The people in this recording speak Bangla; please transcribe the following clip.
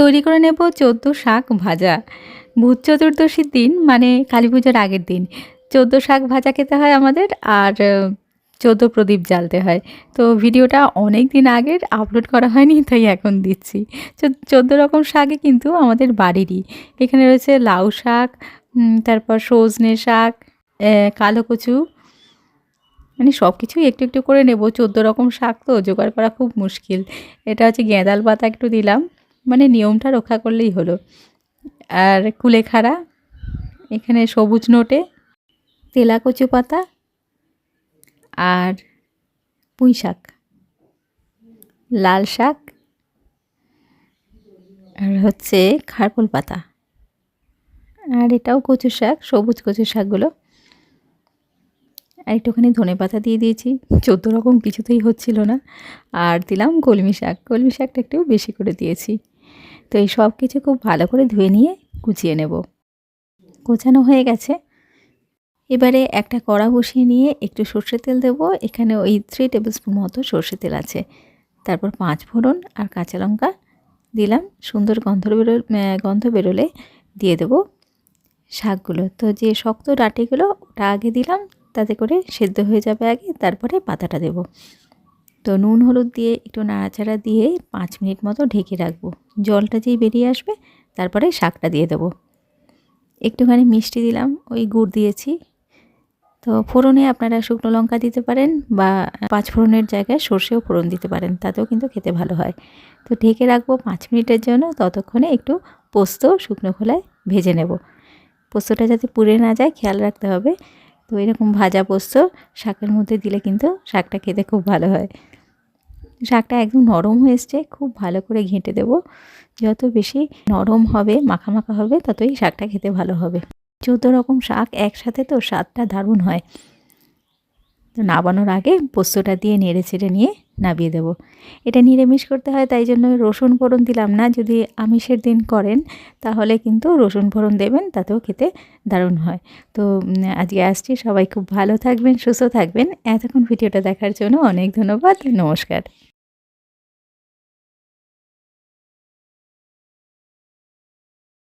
তৈরি করে নেব চোদ্দ শাক ভাজা। ভূত চতুর্দশীর দিন মানে কালী পুজোর আগের দিন। চোদ্দ শাক ভাজা খেতে হয় আমাদের আর চোদ্দ প্রদীপ জ্বালতে হয়। তো ভিডিওটা অনেক দিন আগের আপলোড করা হয়নি, তাই এখন দিচ্ছি। চোদ্দ রকম শাকই কিন্তু আমাদের বাড়িরই। এখানে রয়েছে লাউ শাক তারপর সজনে শাক কালো কচু। মানে সব কিছুই একটু একটু করে নেব। চোদ্দ রকম শাক তো, জোগাড় করা খুব মুশকিল। এটা হচ্ছে গেঁদাল পাতা একটু দিলাম। মানে নিয়মটা রক্ষা করলেই হলো। আর কুলেখাড়া, এখানে সবুজ নোটে তেলা কচু পাতা আর পুঁই শাক। লাল শাক আর হচ্ছে খারপোল পাতা। আর এটাও কচু শাক, সবুজ কচু শাকগুলো। আর একটুখানি ধনে পাতা দিয়ে দিয়েছি। চোদ্দ রকম কিছুতেই হচ্ছিল না। আর দিলাম কলমি শাক। কলমি শাকটা একটু বেশি করে দিয়েছি। তো এই সব কিছু খুব ভালো করে ধুয়ে নিয়ে কুচিয়ে নেব। কোচানো হয়ে গেছে। এবারে একটা কড়া বসিয়ে নিয়ে একটু সর্ষের তেল দেবো। এখানে ওই থ্রি টেবিল স্পুন মতো সর্ষের তেল আছে। তারপর পাঁচ ফোড়ন আর কাঁচা লঙ্কা দিলাম। সুন্দর গন্ধ বেরো গন্ধ বেরোলে দিয়ে দেবো শাকগুলো। তো যে শক্ত ডাটিগুলো ওটা আগে দিলাম, তাতে করে সেদ্ধ হয়ে যাবে আগে। তারপরে পাতাটা দেব। তো নুন হলুদ দিয়ে একটু নাড়াচাড়া দিয়ে পাঁচ মিনিট মতো ঢেকে রাখব। জলটা যেই বেরিয়ে আসবে, তারপরে শাকটা দিয়ে দেবো। একটুখানি মিষ্টি দিলাম, ওই গুড় দিয়েছি। তো ফোড়নে আপনারা শুকনো লঙ্কা দিতে পারেন বা পাঁচ ফোড়নের জায়গায় সর্ষেও ফোড়ন দিতে পারেন, তাতেও কিন্তু খেতে ভালো হয়। তো ঢেকে রাখব পাঁচ মিনিটের জন্য, ততক্ষণে একটু পোস্ত শুকনো খোলায় ভেজে নেব। পোস্তটা যাতে পুড়ে না যায়, খেয়াল রাখতে হবে। তো এরকম ভাজা পোস্ত শাকের মধ্যে দিলে কিন্তু শাকটা খেতে খুব ভালো হয়। শাকটা একদম নরম হয়ে খুব ভালো করে ঘেঁটে দেব। যত বেশি নরম হবে, মাখা মাখা হবে, ততই শাকটা খেতে ভালো হবে। চৌদ্দ রকম শাক একসাথে তো স্বাদটা দারুণ হয়। তো নাবানোর আগে পোস্তটা দিয়ে নেড়ে ছেড়ে নিয়ে নাবিয়ে দেব। এটা নিরামিষ করতে হয়, তাই জন্য রসুন ফোড়ন দিলাম না। যদি আমিষের দিন করেন, তাহলে কিন্তু রসুন ফোড়ন দেবেন, তাতেও খেতে দারুণ হয়। তো আজকে আসছি। সবাই খুব ভালো থাকবেন, সুস্থ থাকবেন। এতক্ষণ ভিডিওটা দেখার জন্য অনেক ধন্যবাদ। নমস্কার।